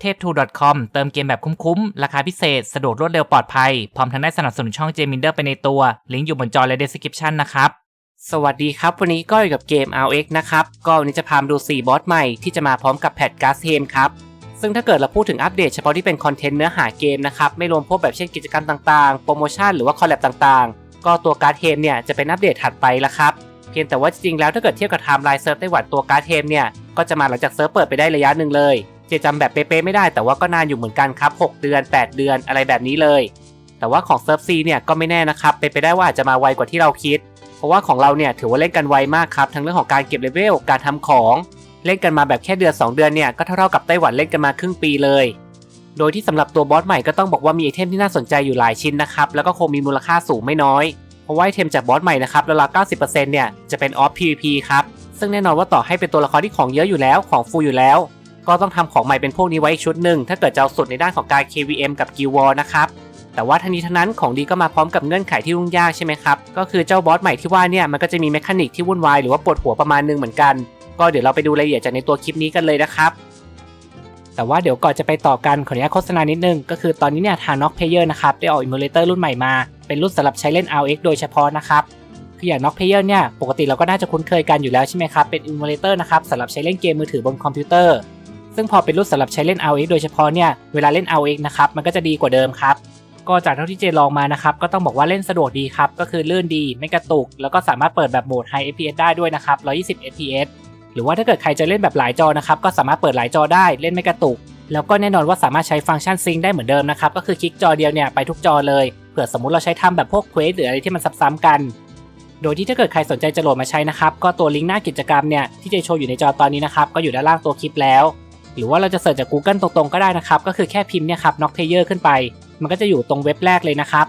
เทพ 2.com เติมเกมแบบคุ้มๆ ราคาพิเศษ สะดวกรวดเร็วปลอดภัย พร้อมทั้งได้สนับสนุนช่องเจมินเดอร์ไปในตัว ลิงก์อยู่บนจอและ description นะครับ สวัสดีครับ วันนี้ก็อยู่กับเกม RX นะครับ ก็วันนี้จะพามาดู 4 บอสใหม่ที่จะมาพร้อมกับแพทการ์ดเทมครับ ซึ่งถ้าเกิดเราพูดถึงอัปเดตเฉพาะที่เป็นคอนเทนต์เนื้อหาเกมนะครับ ไม่รวมพวกแบบเช่นกิจกรรมต่างๆ โปรโมชั่นหรือว่าคอลแลบต่างๆ ก็ตัวการ์ดเทมเนี่ยจะเป็นอัปเดตถัดไปละครับ เพียงแต่ว่าจริงๆแล้วถ้าเกิดเทียบกับไทม์ไลน์เซิร์ฟไต้หวันตัวการ์ดเทมเนี่ยก็จะมาหลังจากเซิร์ฟเปิดไปได้ระยะหนึ่งเลย เจจำแบบเป๊ะๆไม่ได้แต่ว่าก็นานอยู่เหมือนกันครับ 6 เดือน 8 เดือนอะไรแบบนี้เลย แต่ว่าของเซิร์ฟซีเนี่ยก็ไม่แน่นะครับเป็นไปได้ว่าอาจจะมาไวกว่าที่เราคิด เพราะว่าของเราเนี่ยถือว่าเล่นกันไวมากครับทั้งเรื่องของการเก็บเลเวลการทำของเล่นกันมาแบบแค่เดือน 2 เดือนเนี่ยก็เท่าๆกับไต้หวันเล่นกันมาครึ่งปีเลย โดยที่สำหรับตัวบอสใหม่ก็ต้องบอกว่ามีไอเทมที่น่าสนใจอยู่หลายชิ้นนะครับแล้วก็คงมีมูลค่าสูงไม่น้อยเพราะว่าไอเทมจากบอสใหม่นะครับราวๆ90%เนี่ยจะเป็นออฟ PVP ครับซึ่งแน่นอนว่าต่อให้เป็นตัวละครที่ของเยอะอยู่แล้วของฟูอยู่แล้ว ก็ต้องทำของใหม่เป็นพวกนี้ไว้อีกชุดหนึ่งถ้าเกิดจะเอาสุดในด้านของการ KVM กับ Guild War นะครับแต่ว่าทั้งนี้ทั้งนั้นของดีก็มาพร้อมกับเงื่อนไขที่ยุ่งยากใช่ไหมครับ ก็คือเจ้าบอสใหม่ที่ว่าเนี่ยมันก็จะมีแมคานิกที่วุ่นวายหรือว่าปวดหัวประมาณนึงเหมือนกัน ก็เดี๋ยวเราไปดูรายละเอียดจากในตัวคลิปนี้กันเลยนะครับแต่ว่าเดี๋ยวก่อนจะไปต่อกันขออนุญาตโฆษณานิดนึง ก็คือตอนนี้เนี่ยทาง Knock Player นะครับได้ออกอิมูเลเตอร์รุ่นใหม่มา เป็นรุ่นสำหรับใช้เล่น RX โดยเฉพาะนะครับคืออย่าง Knock Player เนี่ยปกติเราก็น่าจะคุ้นเคยกันอยู่แล้วใช่ไหมครับเป็นอิมูเลเตอร์นะครับสำหรับใช้เล่นเกมมือถือบนคอมพิวเตอร์ ซึ่งพอเป็นรุ่นสำหรับใช้เล่น RX โดยเฉพาะเนี่ยเวลาเล่น RX นะครับมันก็จะดีกว่าเดิมครับก็จากเท่าที่เจลองมานะครับก็ต้องบอกว่าเล่นสะดวกดีครับก็คือลื่นดีไม่กระตุก แล้วก็สามารถเปิดแบบโหมด High FPS ได้ด้วยนะครับ120 FPS หรือว่าถ้าเกิดใครจะเล่นแบบหลายจอนะครับก็สามารถเปิดหลายจอได้เล่นไม่กระตุก แล้วก็แน่นอนว่าสามารถใช้ฟังก์ชันซิงได้เหมือนเดิมนะครับก็คือคลิกจอเดียวเนี่ยไปทุกจอเลยเผื่อสมมติเราใช้ทำแบบพวกเควสหรืออะไรที่มันซ้ำๆกัน โดยที่ถ้าเกิดใครสนใจจะโหลดมาใช้นะครับก็ตัวลิงก์หน้ากิจกรรมเนี่ยที่จะโชว์อยู่ในจอตอนนี้นะครับก็อยู่ด้านล่างตัวคลิปแล้ว หรือว่าเราจะเสิร์ชจาก Google ตรงๆก็ได้นะครับ ก็คือแค่พิมพ์เนี่ยครับ Knock Player ขึ้นไป มันก็จะอยู่ตรงเว็บแรกเลยนะครับ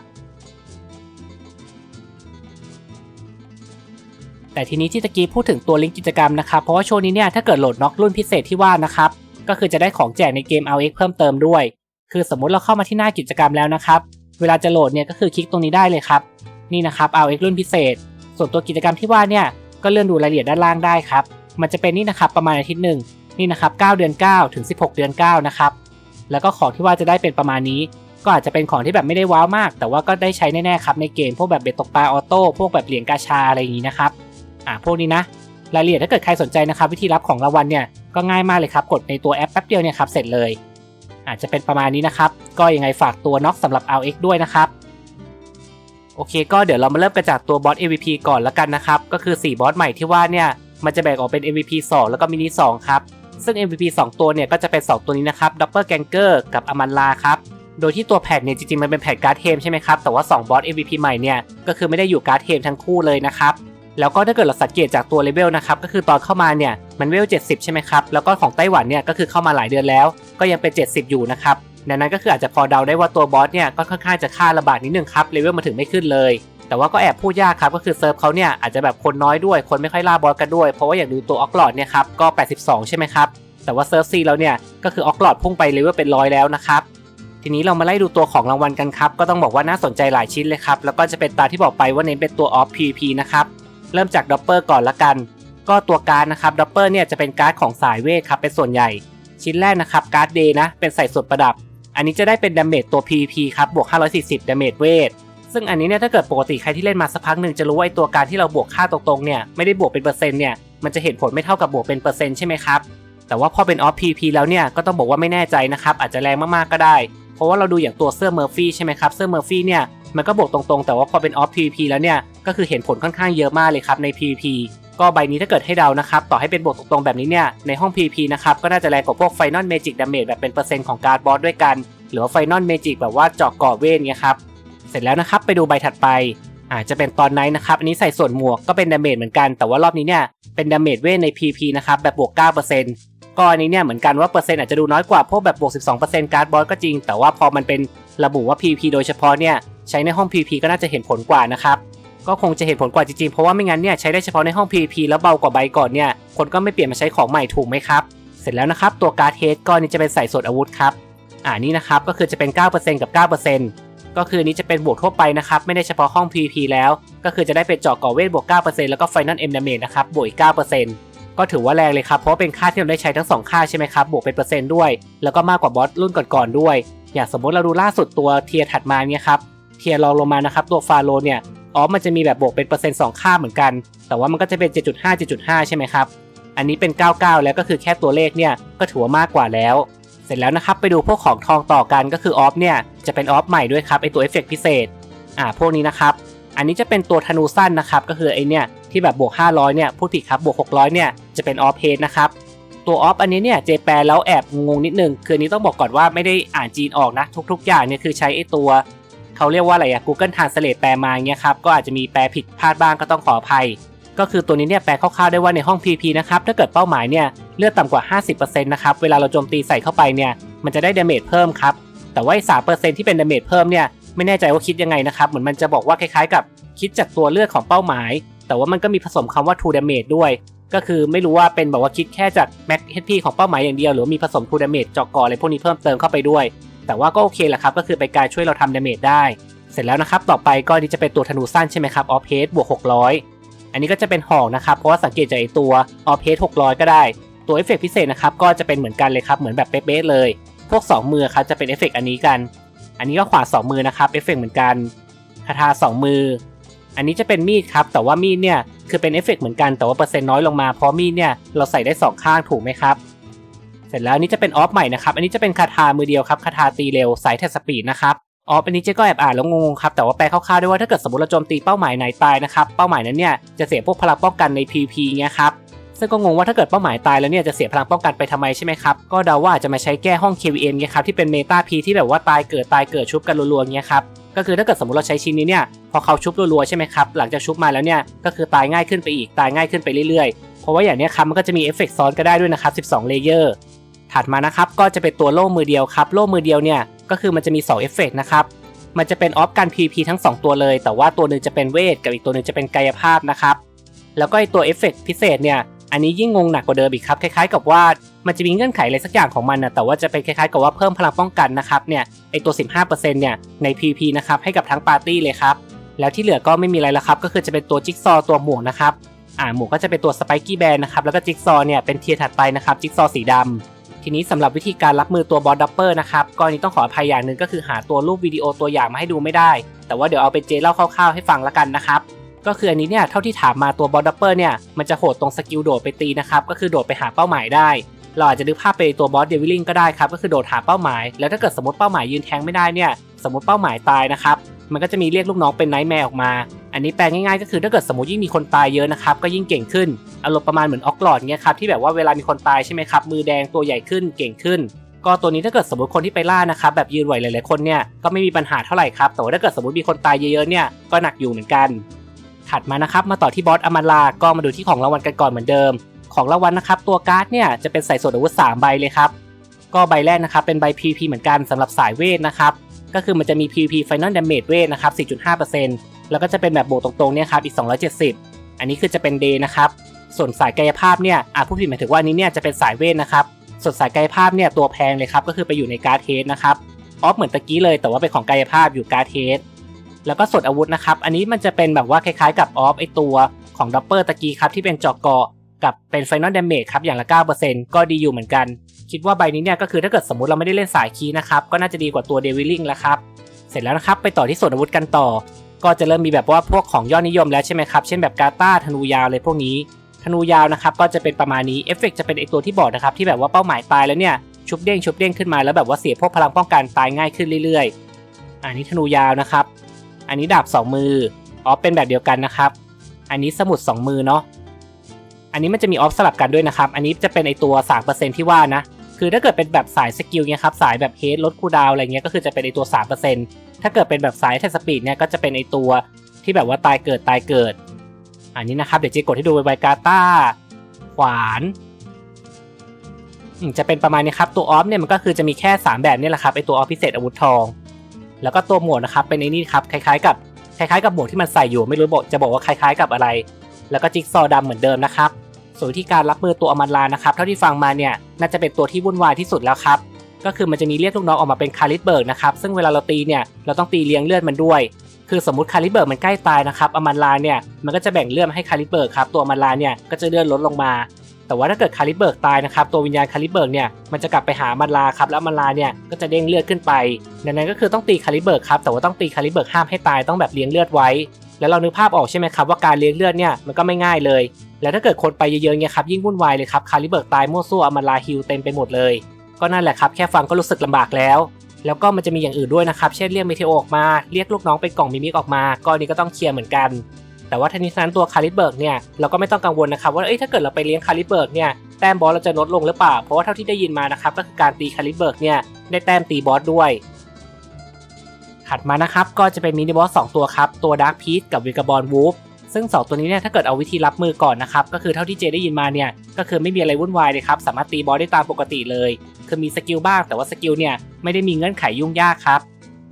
แต่ทีนี้ที่ตะกี้พูดถึงตัวลิงก์กิจกรรมนะครับ เพราะว่าช่วงนี้เนี่ยถ้าเกิดโหลดน็อกรุ่นพิเศษที่ว่านะครับ ก็คือจะได้ของแจกในเกม RX เพิ่มเติมด้วย คือสมมุติเราเข้ามาที่หน้ากิจกรรมแล้วนะครับ เวลาจะโหลดเนี่ยก็คือคลิกตรงนี้ได้เลยครับ นี่นะครับ RX รุ่นพิเศษ ส่วนตัวกิจกรรมที่ว่าเนี่ยก็เลื่อนดูรายละเอียดด้านล่างได้ครับ มันจะเป็นนี่นะครับประมาณอาทิตย์หนึ่ง นี่นะครับ9เดือน 9 ถึง 16 เดือน 9 นะครับ แล้วก็ของที่ว่าจะได้เป็นประมาณนี้ ก็อาจจะเป็นของที่แบบไม่ได้ว้าวมาก แต่ว่าก็ได้ใช้แน่ๆครับในเกมพวกแบบเบ็ดตกปลาออโต้พวกแบบเหรียญกาชาอะไรอย่างนี้นะครับอ่าพวกนี้นะรายละเอียดถ้าเกิดใครสนใจนะครับ วิธีรับของรางวัลเนี่ยก็ง่ายมากเลยครับ กดในตัวแอปแป๊บเดียวเนี่ยครับเสร็จเลย อาจจะเป็นประมาณนี้นะครับ ก็ยังไงฝากตัวน็อกสำหรับ RX ด้วยนะครับโอเค ก็เดี๋ยวเรามาเริ่มกันจากตัวบอส MVP ก่อนละกันนะครับ ก็คือ 4 บอสใหม่ที่ว่าเนี่ย มันจะแบ่งออกเป็น MVP 2 แล้วก็มินิ2ครับ ซึ่ง MVP 2 ตัวเนี่ยก็จะเป็น 2 ตัวนี้นะครับดับเบิลแกงเกอร์กับอมันลาครับ โดยที่ตัวแพทเนี่ยจริงๆ มันเป็นแพทการ์ดเทมใช่ไหมครับ แต่ว่า 2 บอส MVP ใหม่เนี่ยก็คือไม่ได้อยู่การ์ดเทมทั้งคู่เลยนะครับแล้วก็ถ้าเกิดเราสังเกตจากตัวเลเวลนะครับก็คือตอนเข้ามาเนี่ยมันเวล 70 ใช่ไหมครับ แล้วก็ของไต้หวันเนี่ยก็คือเข้ามาหลายเดือนแล้ว ก็ยังเป็น 70 อยู่นะครับดังนั้นก็คืออาจจะพอเดาได้ว่าตัวบอสเนี่ยก็ค่อนข้างจะค่าระบาดนิดนึงครับเลเวลมาถึงไม่ขึ้นเลย แต่ว่าก็แอบพูดยากครับก็คือเซิร์ฟเขาเนี่ยอาจจะแบบคนน้อยด้วยคนไม่ค่อยล่าบอสกันด้วยเพราะว่าอย่างดูตัวออกลอดเนี่ยครับก็ 82 ใช่ไหมครับแต่ว่าเซิร์ฟซีเราเนี่ยก็คือออกลอดพุ่งไปเลเวลเป็นร้อยแล้วนะครับทีนี้เรามาไล่ดูตัวของรางวัลกันครับก็ต้องบอกว่าน่าสนใจหลายชิ้นเลยครับแล้วก็จะเป็นตาที่บอกไปว่าเน้นเป็นตัวออฟ PVP นะครับเริ่มจากด็อปเปอร์ก่อนละกัน ก็ตัวการ์ดนะครับด็อปเปอร์เนี่ยจะเป็นการ์ดของสายเวทครับเป็นส่วนใหญ่ ชิ้นแรกนะครับการ์ดเดย์นะเป็นใส่ส่วนประดับ อันนี้จะได้เป็นดาเมจตัว PVP ครับบวก 540ดาเมจเวท ซึ่งอันนี้เนี่ยถ้าเกิดปกติใครที่เล่นมาสักพักหนึ่งจะรู้ว่าตัวการที่เราบวกค่าตรงๆเนี่ยไม่ได้บวกเป็นเปอร์เซ็นต์เนี่ยมันจะเห็นผลไม่เท่ากับบวกเป็นเปอร์เซ็นต์ใช่ไหมครับแต่ว่าพอเป็นออฟ PVP แล้วเนี่ยก็ต้องบอกว่าไม่แน่ใจนะครับอาจจะแรงมากๆก็ได้ เพราะว่าเราดูอย่างตัวเสื้อเมอร์ฟี่ใช่ไหมครับเสื้อเมอร์ฟี่เนี่ยมันก็บวกตรงๆ แต่ว่าพอเป็นออฟ PVP แล้วเนี่ยก็คือเห็นผลค่อนข้างเยอะมากเลยครับใน PVP ก็ใบนี้ถ้าเกิดให้เดานะครับต่อให้เป็นบวกตรงๆแบบนี้เนี่ยในห้อง PVP นะครับก็น่าจะแรงกว่าพวก Final Magic Damage แบบเป็นเปอร์เซ็นต์ของการ์ดบอสด้วยกัน หรือว่า Final Magic แบบว่าเจาะก่อเวทเนี่ยครับ เสร็จแล้วนะครับ ไปดูใบถัดไป อาจจะเป็นตอนไนท์นะครับ อันนี้ใส่ส่วนหมวกก็เป็นดาเมจเหมือนกัน แต่ว่ารอบนี้เนี่ยเป็นดาเมจเวทใน PP นะครับ แบบบวก 9%ก็อันนี้เนี่ยเหมือนกันว่าเปอร์เซ็นต์อาจจะดูน้อยกว่าพวกแบบบวก 12%การ์ดบอสก็จริง แต่ว่าพอมันเป็นระบุว่า PP โดยเฉพาะเนี่ยใช้ในห้อง PP ก็น่าจะเห็นผลกว่านะครับก็คงจะเห็นผลกว่าจริงๆ เพราะว่าไม่งั้นเนี่ยใช้ได้เฉพาะในห้อง PVP แล้วเบากว่าใบก่อนเนี่ย คนก็ไม่เปลี่ยนมาใช้ของใหม่ถูกไหมครับ เสร็จแล้วนะครับ ตัวการ์ดเทสก็นี่จะเป็นใส่ส่วนอาวุธครับ อ่านี่นะครับ ก็คือจะเป็น 9%กับ 9% ก็คือนี้จะเป็นบวกทั่วไปนะครับ ไม่ได้เฉพาะห้อง PVP แล้ว ก็คือจะได้เป็นเจาะก่อเวทบวก 9%แล้วก็ Final M Damage นะครับบวกอีก 9%ก็ถือว่าแรงเลยครับ เพราะเป็นค่าที่เราได้ใช้ทั้งสองค่าใช่ไหมครับ บวกเป็นเปอร์เซ็นต์ด้วย แล้วก็มากกว่าบอสรุ่นก่อนๆด้วย อย่างสมมติเราดูล่าสุดตัวเทียร์ถัดมาเนี่ยครับเทียร์รองลงมานะครับตัวฟาโลเนี่ยอ๋อมันจะมีแบบบวกเป็นเปอร์เซ็นต์สองค่าเหมือนกัน แต่ว่ามันก็จะเป็น 7.5 7.5 ใช่ไหมครับอันนี้เป็น 99 แล้วก็คือแค่ตัวเลขเนี่ยก็ถือว่ามากกว่าแล้ว ร็จแล้วนะครับไปดูพวกของทองต่อกันก็คือออฟเนี่ยจะเป็นออฟใหม่ด้วยครับไอตัวเอฟเฟกต์พิเศษอ่าพวกนี้นะครับอันนี้จะเป็นตัวธนูสั้นนะครับก็คือไอเนี่ยที่แบบบวก 500เนี่ยพูดผิดครับบวก 600เนี่ยจะเป็นออฟเฮดนะครับตัวออฟอันนี้เนี่ยเจแปลแล้วแอบงงนิดนึงคืออันนี้ต้องบอกก่อนว่าไม่ได้อ่านจีนออกนะทุก ๆ อย่างเนี่ยคือใช้ไอตัวเขาเรียกว่าอะไรอะ Google Translate แปลมาเงี้ยครับก็อาจจะมีแปลผิดพลาดบ้างก็ต้องขออภัย ก็คือตัวนี้เนี่ยแปลคร่าวๆได้ว่าในห้อง PP นะครับถ้าเกิดเป้าหมายเนี่ยเลือดต่ำกว่า 50%นะครับเวลาเราโจมตีใส่เข้าไปเนี่ยมันจะได้ดาเมจเพิ่มครับแต่ว่าไอ้3%ที่เป็นดาเมจเพิ่มเนี่ยไม่แน่ใจว่าคิดยังไงนะครับเหมือนมันจะบอกว่าคล้ายๆกับคิดจากตัวเลือดของเป้าหมาย แต่ว่ามันก็มีผสมคำว่า true damage ด้วย ก็คือไม่รู้ว่าเป็นแบบว่าคิดแค่จาก max HP ของเป้าหมายอย่างเดียวหรือมีผสม true damage เจาะก่ออะไรพวกนี้เพิ่มเติมเข้าไปด้วย แต่ว่าก็โอเคแหละครับก็คือเป็นการช่วยเราทำดาเมจได้ เสร็จแล้วนะครับต่อไปก็นี่จะเป็นตัวธนูสั้นใช่ไหมครับออฟเฮดบวก600 อันนี้ก็จะเป็นหอกนะครับ เพราะว่าสังเกตจากไอตัวออฟเฮด600 ก็ได้ ตัวเอฟเฟกต์พิเศษนะครับ ก็จะเป็นเหมือนกันเลยครับ เหมือนแบบเป๊ะเลย พวก 2 มือครับจะเป็นเอฟเฟกต์อันนี้กัน อันนี้ก็ขวา 2 มือนะครับ เอฟเฟกต์เหมือนกัน คาถา2 มือ อันนี้จะเป็นมีดครับ แต่ว่ามีดเนี่ยคือเป็นเอฟเฟกต์เหมือนกัน แต่ว่าเปอร์เซ็นต์น้อยลงมา เพราะมีดเนี่ยเราใส่ได้สองข้างถูกไหมครับ เสร็จแล้วนี้จะเป็นออฟใหม่นะครับ อันนี้จะเป็นคาถามือเดียวครับ คาถาตีเร็วสายแทสปีดนะครับ อ๋ออันนี้เจ๊ก็แอบอ่านแล้วงงๆครับ แต่ว่าแปลคร่าวๆด้วยว่าถ้าเกิดสมมติเราโจมตีเป้าหมายไหนตายนะครับ เป้าหมายนั้นเนี่ยจะเสียพวกพลังป้องกันใน PP เงี้ยครับ ซึ่งก็งงว่าถ้าเกิดเป้าหมายตายแล้วเนี่ยจะเสียพลังป้องกันไปทำไมใช่ไหมครับ ก็เดาว่าจะมาใช้แก้ห้อง KVM เงี้ยครับที่เป็นเมตาพีที่แบบว่าตายเกิดตายเกิดชุบกันรัวๆเงี้ยครับก็คือถ้าเกิดสมมติเราใช้ชิ้นนี้เนี่ยพอเขาชุบรัวๆใช่ไหมครับหลังจากชุบมาแล้วเนี่ยก็คือตายง่ายขึ้นไปอีกตายง่ายขึ้นไปเรื่อยๆ เพราะว่าอย่างเนี้ยครับมันก็จะมีเอฟเฟกซ้อนก็ได้ด้วยนะครับ12เลเยอร์ถัดมานะครับก็จะเป็นตัวโล่มือเดียวครับโล่มือเดียวเนี่ย ก็คือมันจะมี 2 เอฟเฟกต์นะครับ มันจะเป็นออฟกัน PVP ทั้ง 2 ตัวเลย แต่ว่าตัวหนึ่งจะเป็นเวทกับอีกตัวหนึ่งจะเป็นกายภาพนะครับ แล้วก็ไอตัวเอฟเฟกต์พิเศษเนี่ย อันนี้ยิ่งงงหนักกว่าเดิมอีกครับ คล้ายๆ กับว่ามันจะมีเงื่อนไขอะไรสักอย่างของมันนะแต่ว่าจะเป็นคล้ายๆ กับว่าเพิ่มพลังป้องกันนะครับเนี่ย ไอตัว 15%เนี่ย ใน PVP นะครับ ให้กับทั้งปาร์ตี้เลยครับ แล้วที่เหลือก็ไม่มีอะไรแล้วครับ ก็คือจะเป็นตัวจิ๊กซอตัวหมวกนะครับ อ่าหมวกก็จะเป็นตัวสไปกี้แบนนะครับ แล้วก็จิ๊กซอเนี่ยเป็นเทียร์ถัดไปนะครับจิ๊กซอสีดำ ทีนี้สำหรับวิธีการรับมือตัวบอสดับเปอร์นะครับก็อันนี้ต้องขออภัยอย่างหนึ่งก็คือหาตัวรูปวิดีโอตัวอย่างมาให้ดูไม่ได้ แต่ว่าเดี๋ยวเอาเป็นเจเล่าคร่าวๆให้ฟังละกันนะครับก็คืออันนี้เนี่ยเท่าที่ถามมาตัวบอสดับเปอร์เนี่ยมันจะโหดตรงสกิลโดดไปตีนะครับก็คือโดดไปหาเป้าหมายได้ เราอาจจะนึกภาพไปตัวบอสเดวิลลิงก็ได้ครับก็คือโดดหาเป้าหมาย แล้วถ้าเกิดสมมติเป้าหมายยืนแทงไม่ได้เนี่ย สมมติเป้าหมายตายนะครับ มันก็จะมีเรียกลูกน้องเป็นไนท์แมร์ออกมา อันนี้แปลง่ายๆก็คือถ้าเกิดสมมติยิ่งมีคนตายเยอะนะครับ ก็ยิ่งเก่งขึ้น อารมณ์ประมาณเหมือนออกลอดเงี้ยครับที่แบบว่าเวลามีคนตายใช่ไหมครับ มือแดงตัวใหญ่ขึ้นเก่งขึ้น ก็ตัวนี้ถ้าเกิดสมมติคนที่ไปล่านะครับแบบยืนไหวหลายๆคนเนี่ยก็ไม่มีปัญหาเท่าไหร่ครับแต่ว่าถ้าเกิดสมมติมีคนตายเยอะๆเนี่ยก็หนักอยู่เหมือนกัน ถัดมานะครับมาต่อที่บอสอมาลาก็มาดูที่ของรางวัลกันก่อนเหมือนเดิม ของรางวัลนะครับตัวการ์ดเนี่ยจะเป็นใส่ส่วนอาวุธ3ใบเลยครับก็ใบแรกนะครับเป็นใบ PP เหมือนกันสำหรับสายเวทนะครับ ก็คือมันจะมี PVP Final Damage เวทนะครับ 4.5%แล้วก็จะเป็นแบบโบกตรงๆเนี่ยครับอีก 270 อันนี้คือจะเป็นเดย์นะครับ ส่วนสายกายภาพเนี่ยอะผู้ผิดหมายถึงว่าอันนี้เนี่ยจะเป็นสายเวทนะครับ ส่วนสายกายภาพเนี่ยตัวแพงเลยครับก็คือไปอยู่ในการ์ดเทสนะครับออฟเหมือนตะกี้เลยแต่ว่าเป็นของกายภาพอยู่การ์ดเทสแล้วก็ส่วนอาวุธนะครับ อันนี้มันจะเป็นแบบว่าคล้ายๆ กับออฟไอตัวของดับเบิลตะกี้ครับที่เป็นจอกเกาะ กับเป็นไฟนอลดาเมจครับอย่างละ 9%ก็ดีอยู่เหมือนกัน คิดว่าใบนี้เนี่ยก็คือถ้าเกิดสมมติเราไม่ได้เล่นสายคีนะครับ ก็น่าจะดีกว่าตัวเดวิลลิงแล้วครับ เสร็จแล้วนะครับ ไปต่อที่ส่วนอาวุธกันต่อ ก็จะเริ่มมีแบบว่าพวกของยอดนิยมแล้วใช่ไหมครับ เช่นแบบกาตาธนูยาวเลยพวกนี้ ธนูยาวนะครับก็จะเป็นประมาณนี้ เอฟเฟกจะเป็นไอตัวที่บอกนะครับที่แบบว่าเป้าหมายตายแล้วเนี่ยชุบเด้งชุบเด้งขึ้นมาแล้วแบบว่าเสียพวกพลังป้องกันตายง่ายขึ้นเรื่อยๆ อันนี้ธนูยาวนะครับ อันนี้ดาบ2มือออเป็นแบบเดียวกันนะครับ อันนี้สมุด2มือเนาะ อันนี้มันจะมีออฟสลับกันด้วยนะครับ อันนี้จะเป็นไอตัว 3%ที่ว่านะ คือถ้าเกิดเป็นแบบสายสกิลเนี่ยครับ สายแบบเฮดลดคูดาวอะไรเงี้ย ก็คือจะเป็นไอตัว 3%ถ้าเกิดเป็นแบบสายแทสปีดเนี่ย ก็จะเป็นไอตัวที่แบบว่าตายเกิดตายเกิด อันนี้นะครับ เดี๋ยวเจกดให้ดูไวกาตาขวานจะเป็นประมาณนี้ครับ ตัวออฟเนี่ยมันก็คือจะมีแค่ 3 แบบนี่แหละครับไอตัวออฟพิเศษอาวุธทอง แล้วก็ตัวหมวกนะครับเป็นไอ้นี่ครับคล้ายๆกับคล้ายๆกับหมวกที่มันใส่อยู่ไม่รู้บอกจะบอกว่าคล้ายๆกับอะไร แล้วก็จิ๊กซอว์ดำเหมือนเดิมนะครับ ส่วนวิธีการรับมือตัวอมันลานะครับเท่าที่ฟังมาเนี่ยน่าจะเป็นตัวที่วุ่นวายที่สุดแล้วครับก็คือมันจะมีเรียกลูกน้องออกมาเป็นคาริสเบิร์กนะครับซึ่งเวลาเราตีเนี่ยเราต้องตีเลี้ยงเลือดมันด้วย คือสมมติคาริสเบิร์กมันใกล้ตายนะครับอมันลาเนี่ยมันก็จะแบ่งเลือดให้คาริสเบิร์กครับตัวอมันลาเนี่ยก็จะเลือดลดลงมา แต่ว่าถ้าเกิดคาลิสเบิร์กตายนะครับตัววิญญาณคาลิสเบิร์กเนี่ยมันจะกลับไปหามันลาครับแล้วมันลาเนี่ยก็จะเด้งเลือดขึ้นไปดังนั้นก็คือต้องตีคาลิเบิร์กครับแต่ว่าต้องตีคาลิเบิร์กห้ามให้ตายต้องแบบเลี้ยงเลือดไว้ แล้วเรานึกภาพออกใช่ไหมครับว่าการเลี้ยงเลือดเนี่ยมันก็ไม่ง่ายเลย แล้วถ้าเกิดคนไปเยอะๆเนี่ยครับยิ่งวุ่นวายเลยครับคาลิเบิร์กตายมั่วซั่วอมันลาฮิลเต็มไปหมดเลย ก็นั่นแหละครับแค่ฟังก็รู้สึกลำบากแล้ว แล้วก็มันจะมีอย่างอื่นด้วยนะครับ เช่นเรียกเมเทโอออกมาเรียกลูกน้องเป็นกล่องมิมิกออกมาก็อันนี้ก็ต้องเคลียร์เหมือนกัน แต่ว่าทันนี้นั้นตัวคาริเบิร์กเนี่ยเราก็ไม่ต้องกังวลนะครับว่าเอ้ยถ้าเกิดเราไปเลี้ยงคาริเบิร์กเนี่ยแต้มบอสเราจะลดลงหรือเปล่าเพราะว่าเท่าที่ได้ยินมานะครับก็คือการตีคาริเบิร์กเนี่ยได้แต้มตีบอสด้วย ถัดมานะครับก็จะเป็นมินิบอส2ตัวครับ ตัวดาร์คพีชกับวิกาบอลวูฟซึ่ง 2 ตัวนี้เนี่ยถ้าเกิดเอาวิธีรับมือก่อนนะครับ ก็คือเท่าที่เจได้ยินมาเนี่ย ก็คือไม่มีอะไรวุ่นวายเลยครับ สามารถตีบอสได้ตามปกติเลย คือมีสกิลบ้างแต่ว่าสกิลเนี่ยไม่ได้มีเงื่อนไขยุ่งยากครับ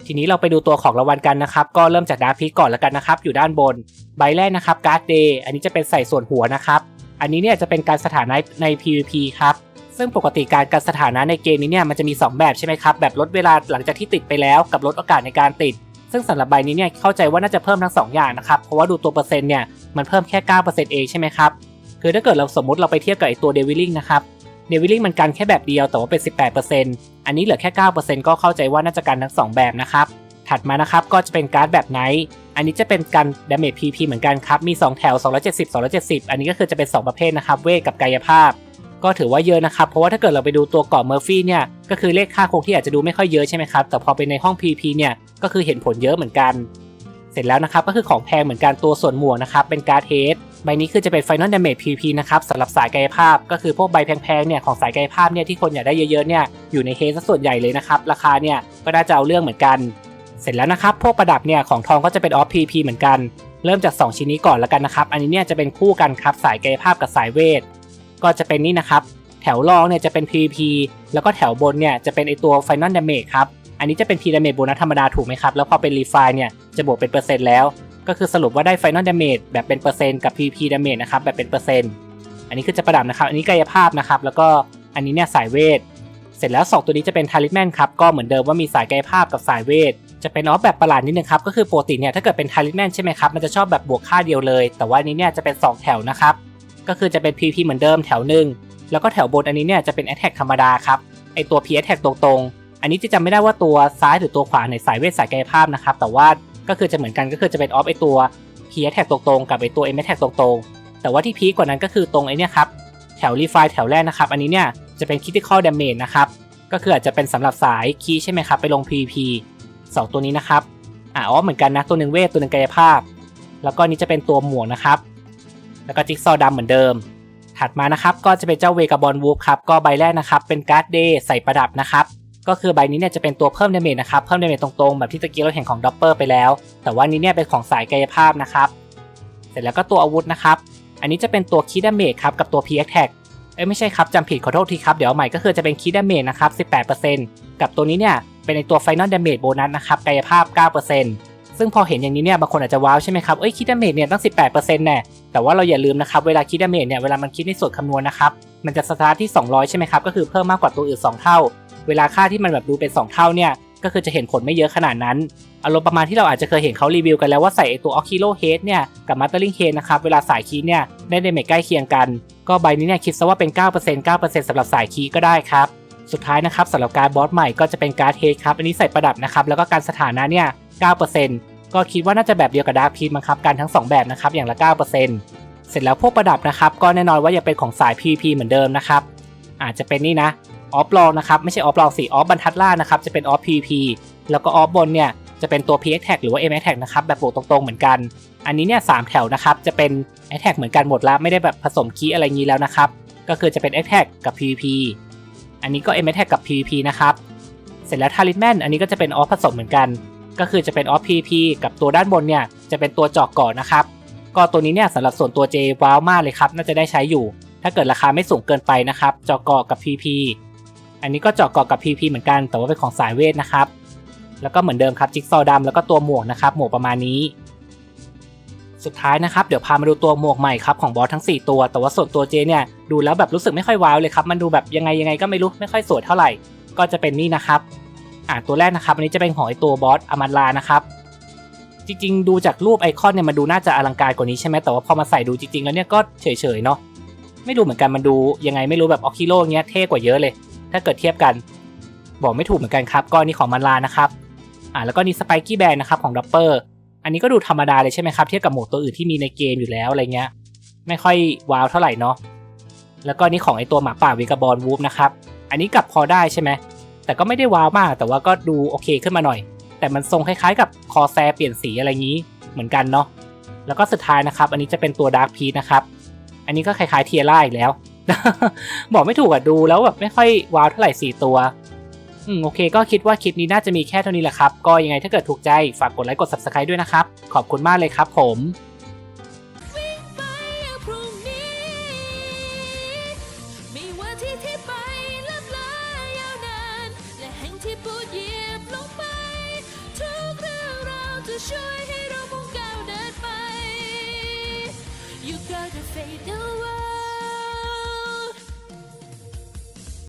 ทีนี้เราไปดูตัวของรางวัลกันนะครับ ก็เริ่มจากดาร์คพีชก่อนแล้วกันนะครับ อยู่ด้านบน ใบแรกนะครับการ์ดเดย์อันนี้จะเป็นใส่ส่วนหัวนะครับอันนี้เนี่ยจะเป็นการสถานะใน PVP ครับ ซึ่งปกติการการสถานะในเกมนี้เนี่ยมันจะมี 2 แบบใช่ไหมครับ แบบลดเวลาหลังจากที่ติดไปแล้วกับลดโอกาสในการติด ซึ่งสำหรับใบนี้เนี่ยเข้าใจว่าน่าจะเพิ่มทั้ง 2 อย่างนะครับ เพราะว่าดูตัวเปอร์เซ็นต์เนี่ยมันเพิ่มแค่ 9%เองใช่ไหมครับ คือถ้าเกิดเราสมมติเราไปเทียบกับไอตัวเดวิลลิงนะครับเดวิลลิงมันกันแค่แบบเดียวแต่ว่าเป็น 18%อันนี้เหลือแค่ 9%ก็เข้าใจว่าน่าจะกันทั้ง 2 แบบนะครับ ถัดมานะครับก็จะเป็นการ์ดแบบไนท์อันนี้จะเป็นการดาเมจ PP เหมือนกันครับ มี 2 แถว 270 270 อันนี้ก็คือจะเป็น 2 ประเภทนะครับ เวทกับกายภาพ ก็ถือว่าเยอะนะครับ เพราะว่าถ้าเกิดเราไปดูตัวเกาะเมอร์ฟี่เนี่ยก็คือเลขค่าคงที่อาจจะดูไม่ค่อยเยอะใช่ไหมครับแต่พอไปในห้อง PP เนี่ยก็คือเห็นผลเยอะเหมือนกัน เสร็จแล้วนะครับก็คือของแพงเหมือนกันตัวส่วนหมวกนะครับเป็นการ์ดเฮดใบนี้คือจะเป็น Final Damage PP นะครับสำหรับสายกายภาพ ก็คือพวกใบแพงๆเนี่ยของสายกายภาพเนี่ยที่คนอยากได้เยอะๆเนี่ยอยู่ในเฮดซะส่วนใหญ่เลยนะครับราคาเนี่ยก็น่าจะเอาเรื่องเหมือนกัน เสร็จแล้วนะครับพวกประดับเนี่ยของทองก็จะเป็นออฟ PP เหมือนกันเริ่มจาก 2 ชิ้นนี้ก่อนแล้วกันนะครับ อันนี้เนี่ยจะเป็นคู่กันครับสายกายภาพกับสายเวท ก็จะเป็นนี่นะครับ แถวรองเนี่ยจะเป็น PVP แล้วก็แถวบนเนี่ยจะเป็นไอตัว Final Damage ครับ อันนี้จะเป็น P Damage โบนัสธรรมดาถูกไหมครับ แล้วพอเป็น Refine เนี่ยจะบวกเป็นเปอร์เซ็นต์แล้ว ก็คือสรุปว่าได้ Final Damage แบบเป็นเปอร์เซ็นต์กับ PVP Damage นะครับแบบเป็นเปอร์เซ็นต์อันนี้คือจะประดับนะครับ อันนี้กายภาพนะครับ แล้วก็อันนี้เนี่ยสายเวท เสร็จแล้ว 2 ตัวนี้จะเป็นทาริสแมนครับ ก็เหมือนเดิมว่ามีสายกายภาพกับสายเวท จะเป็นออฟแบบประหลาดนิดนึงครับ ก็คือปกติเนี่ยถ้าเกิดเป็นทาริสแมนใช่ไหมครับ มันจะชอบแบบบวกค่าเดียวเลย แต่ว่านี้เนี่ยจะเป็น 2 แถวนะครับ ก็คือจะเป็น PP เหมือนเดิมแถวหนึ่งแล้วก็แถวบนอันนี้เนี่ยจะเป็น Attack ธรรมดาครับไอตัว P Attack ตรงๆ อันนี้จะจำไม่ได้ว่าตัวซ้ายหรือตัวขวาในสายเวทสายกายภาพนะครับแต่ว่าก็คือจะเหมือนกันก็คือจะเป็นออฟไอตัว P Attack ตรงๆกับไอตัว M Attack ตรงๆ แต่ว่าที่พีกว่านั้นก็คือตรงไอเนี่ยครับแถวรีไฟแถวแรกนะครับอันนี้เนี่ยจะเป็น Critical Damage นะครับก็คืออาจจะเป็นสำหรับสายคีใช่ไหมครับไปลง PVP 2 ตัวนี้นะครับอ๋อเหมือนกันนะตัวหนึ่งเวทตัวหนึ่งกายภาพ แล้วก็นี้จะเป็นตัวหมวกนะครับ แล้วก็จิ๊กซอว์ดำเหมือนเดิม ถัดมานะครับก็จะเป็นเจ้าเวกาบอลวูฟครับก็ใบแรกนะครับเป็นการ์ดเดย์ใส่ประดับนะครับก็คือใบนี้เนี่ยจะเป็นตัวเพิ่มเดเมจนะครับเพิ่มเดเมจตรงๆแบบที่ตะกี้เราเห็นของด็อปเปอร์ไปแล้ว แต่ว่านี้เนี่ยเป็นของสายกายภาพนะครับเสร็จแล้วก็ตัวอาวุธนะครับอันนี้จะเป็นตัวคีดาเมจครับกับตัว P Attack เอ้ยไม่ใช่ครับจำผิดขอโทษทีครับเดี๋ยวใหม่ก็คือจะเป็นคีดาเมจนะครับ 18%กับตัวนี้เนี่ยเป็นในตัว Final Damage Bonus นะครับกายภาพ 9% ซึ่งพอเห็นอย่างนี้เนี่ยบางคนอาจจะว้าวใช่ไหมครับเอ้ยคีดดาเมจเนี่ยตั้ง 18%แน่แต่ว่าเราอย่าลืมนะครับเวลาคีดดาเมจเนี่ยเวลามันคิดในส่วนคำนวณนะครับมันจะสตาร์ทที่ 200 ใช่ไหมครับก็คือเพิ่มมากกว่าตัวอื่น 2 เท่า เวลาค่าที่มันแบบดูเป็น 2 เท่าเนี่ยก็คือจะเห็นผลไม่เยอะขนาดนั้นอารมณ์ประมาณที่เราอาจจะเคยเห็นเขารีวิวกันแล้วว่าใส่ตัวออคิโลเฮดเนี่ยกับมา s เตอร์ลิงเฮดนะครับเวลาสายคีเนี่ยได้เดเมจใกล้เคียงกัน ก็ใบนี้เนี่ยคิดซะว่าเป็น 9% 9%สำหรับสายคีก็ได้ครับสุดท้ายนะครับสำหรับการบอสใหม่ก็จะเป็นการ์ดเฮดครับอันนี้ใส่ประดับนะครับแล้วก็การสถานะเนี่ย 9% ก็คิดว่าน่าจะแบบเดียวกับดาร์คพีมั้งครับการทั้ง 2 แบบนะครับอย่างละ 9%เสร็จแล้วพวกประดับนะครับก็แน่นอนว่ายังเป็นของสาย PP เหมือนเดิมนะครับอาจจะเป็นนี่นะออฟลองนะครับไม่ใช่ออฟลองสิออฟบรรทัดล่างนะครับจะเป็นออฟ PP แล้วก็ออฟบนเนี่ยจะเป็นตัว P Attack หรือว่า M Attack นะครับแบบบวกตรงๆเหมือนกัน อันนี้เนี่ยสามแถวนะครับจะเป็น a t t a c เหมือนกันหมดแล้วไม่ได้แบบผสมคีย์อะไรงี้แล้วนะครับก็คือจะเป็น a t t a c กับ PP อันนี้ก็ M Attack กับ PP นะครับเสร็จแล้ว Talisman อันนี้ก็จะเป็นออฟผสมเหมือนกัน ก็คือจะเป็นออฟ PVP กับตัวด้านบนเนี่ยจะเป็นตัวจอกก่อนนะครับ ก็ตัวนี้เนี่ยสำหรับส่วนตัว J ว้าวมากเลยครับ น่าจะได้ใช้อยู่ ถ้าเกิดราคาไม่สูงเกินไปนะครับจอกอกับ PP อันนี้ก็จาะเกาะกับ PP เหมือนกัน แต่ว่าเป็นของสายเวทนะครับ แล้วก็เหมือนเดิมครับจิ๊กซอว์ดำแล้วก็ตัวหมวกนะครับหมวกประมาณนี้ สุดท้ายนะครับเดี๋ยวพามาดูตัวหมวกใหม่ครับของบอสทั้ง 4 ตัว แต่ว่าส่วนตัวเจเนี่ยดูแล้วแบบรู้สึกไม่ค่อยว้าวเลยครับมันดูแบบยังไงยังไงก็ไม่รู้ไม่ค่อยสวยเท่าไหร่ ก็จะเป็นนี่นะครับ อ่าตัวแรกนะครับอันนี้จะเป็นของไอตัวบอสอมันลานะครับจริงๆ ดูจากรูปไอคอนเนี่ยมันดูน่าจะอลังการกว่านี้ใช่ไหมแต่ว่าพอมาใส่ดูจริงๆ แล้วเนี่ยก็เฉยๆเนาะไม่รู้เหมือนกันมันดูยังไงไม่รู้แบบออคิโลเงี้ยเท่กว่าเยอะเลย ถ้าเกิดเทียบกัน บอกไม่ถูกเหมือนกันครับก็นี่ของมันลานะครับอ่าแล้วก็นี่สไปกี้แบนนะครับของดับเปอร์อันนี้ก็ดูธรรมดาเลยใช่ไหมครับเทียบกับโหมวกตัวอื่นที่มีในเกมอยู่แล้วอะไรเงี้ย ไม่ค่อยว้าวเท่าไหร่เนาะแล้วก็นี่ของไอตัวหมาป่าวิกาบอลวูฟนะครับอันนี้กลับพอได้ใช่ไหม แต่ก็ไม่ได้ว้าวมาก แต่ว่าก็ดูโอเคขึ้นมาหน่อย แต่มันทรงคล้ายๆ กับคอแซเปลี่ยนสีอะไรงี้เหมือนกันเนาะแล้วก็สุดท้ายนะครับ อันนี้จะเป็นตัวดาร์คพีนะครับ อันนี้ก็คล้ายๆเทียร่าอีกแล้ว บอกไม่ถูกอะดูแล้วแบบไม่ค่อยว้าวเท่าไหร่สี่ตัวอืมโอเคก็คิดว่าคลิปนี้น่าจะมีแค่เท่านี้แหละครับ ก็ยังไงถ้าเกิดถูกใจฝากกดไลค์กด subscribe ด้วยนะครับ ขอบคุณมากเลยครับผม